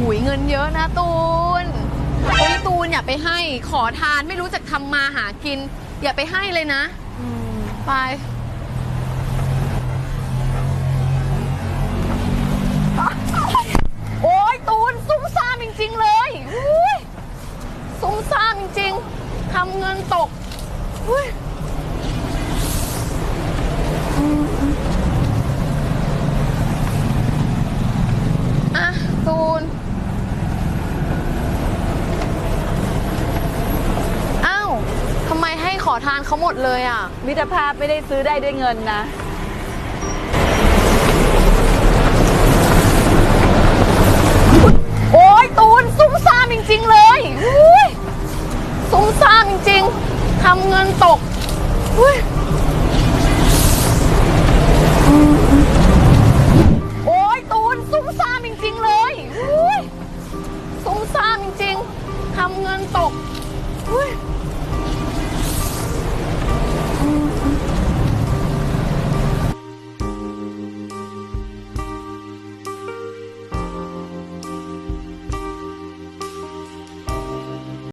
หุยเงินเยอะนะตูนเฮ้ยตูนอย่าไปให้ขอทานไม่รู้จักทำมาหากิน อย่าไปให้เลยนะไป โอ้ยตูนซุ่มซ่ามจริง ๆ เลยอุ๊ยซุ่มซ่ามจริงๆทำเงินตกอุ๊ยอะ ตูน อ้าวทำไมให้ ขอทานเขาหมดเลยอะ มิตรภาพไม่ได้ซื้อได้ด้วยเงินนะ โอ้ยตูนซุ่มซ่ามจริง ๆ เลยอุ๊ยซุ่มซ่ามจริงๆทำเงินตกอุ๊ยโอ้ยตูนซุ่มซ่ามจริง ๆ เลยอุ๊ยซุ่มซ่ามจริงๆทำเงินตกอุ๊ย